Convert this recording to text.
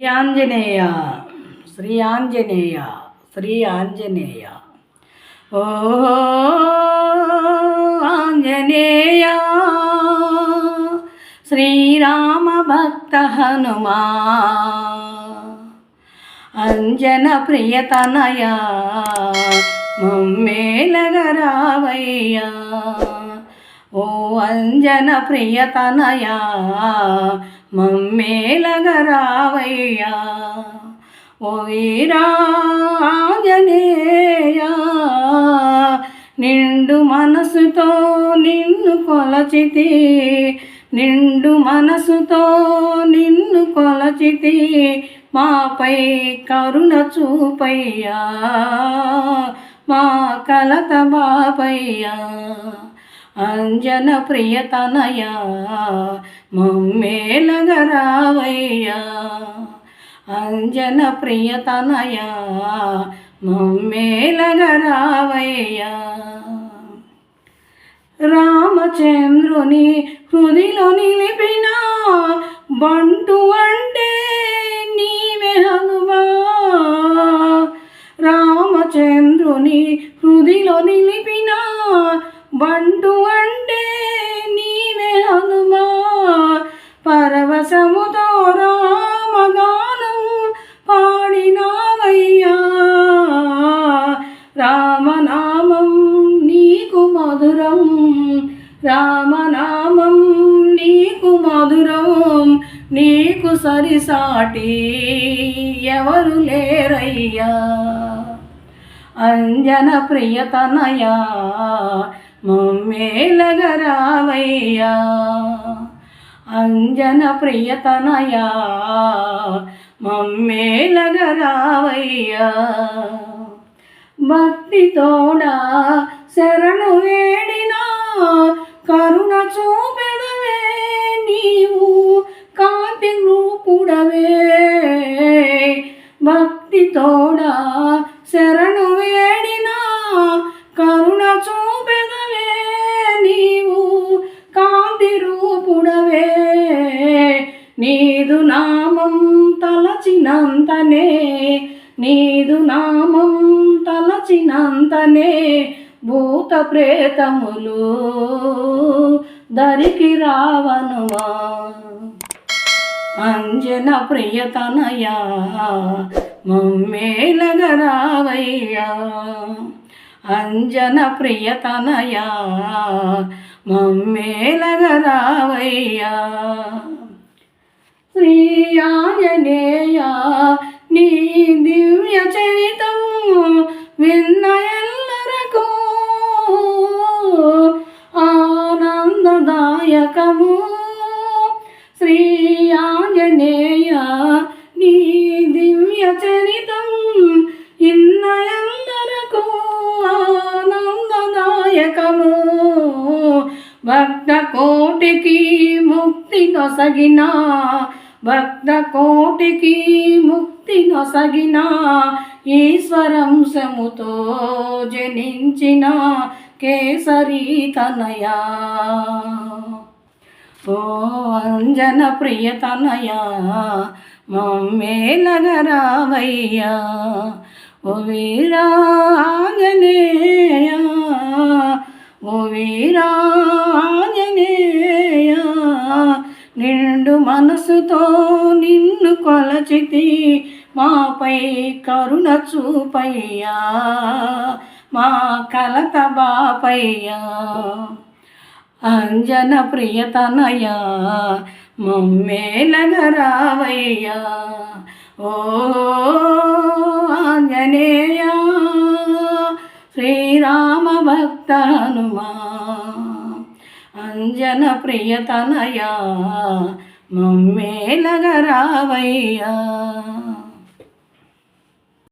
శ్రీ ఆంజనేయ శ్రీ ఆంజనేయ శ్రీ ఆంజనేయ ఓ ఆంజనేయ శ్రీరామ భక్త హనుమా. అంజన ప్రియతనయ మమ్మేలగరావయ్యా ఓ అంజన ప్రియతనయా మమ్మేలగరావయ్యా ఓ వీరాంజనేయ నిండు మనసుతో నిన్ను కొలచితి నిండు మనసుతో నిన్ను కొలచితి మాపై కరుణ చూపయ్యా మా కలత బాపయ్యా. అంజన ప్రియతనయ మమ్మేలగరావయ్యా అంజన ప్రియతనయ మమ్మేలగరావయ్యా రామచంద్రుని హృదిలో నిలిపిన బంటు అంటే నీవే హనుమా. రామనామం నీకు మధురం. రామనామం నీకు మధురం. నీకు సరిసాటి ఎవరు లేరయ్యా? అంజన ప్రియతనయా మమ్మేలగరావయ్యా అంజన ప్రియతనయా మమ్మేలగరావయ్యా భక్తితోడా శరణు వేడినా కరుణ చూపెదవే నీవు కాంతి రూపుడవే. భక్తితోడా శరణు వేడినా కరుణ చూపెదవే నీవు కాంతి రూపుడవే. నీదు నామం తలచినంతనే నీదు నామం వచ్చినంతనే భూత ప్రేతములు దరికి రావనుమా. అంజన ప్రియతనయా మమ్మేలగరావయ్యా అంజన ప్రియతనయా మమ్మేలగరావయ్యా శ్రీ ఆంజనేయ నీ దివ్య చరిత విన్న ఎల్లరకు ఆనందదాయకము. శ్రీ ఆంజనేయ నీ దివ్య చరితం ఇన్న ఎల్లరకు ఆనందదాయకము. భక్త కోటికి ముక్తి నొసగిన భక్త కోటికి ముక్తి నొసగిన ఈశ్వరంశముతో జనించిన కేసరి తనయా. ఓ అంజన ప్రియతనయా మమ్మేలగరావయ్యా ఓ వీరాంజనేయ ఓ వీరాంజనేయ. నిండు మనసుతో నిన్ను కొలచితి మాపై కరుణ చూపయ్యా మా కలత బాపయ్యా. అంజన ప్రియతనయా మమ్మేలగరావయ్యా ఓ ఆంజనేయ శ్రీరామ భక్త హనుమా. అంజన ప్రియతనయా మమ్మేలగరావయ్యా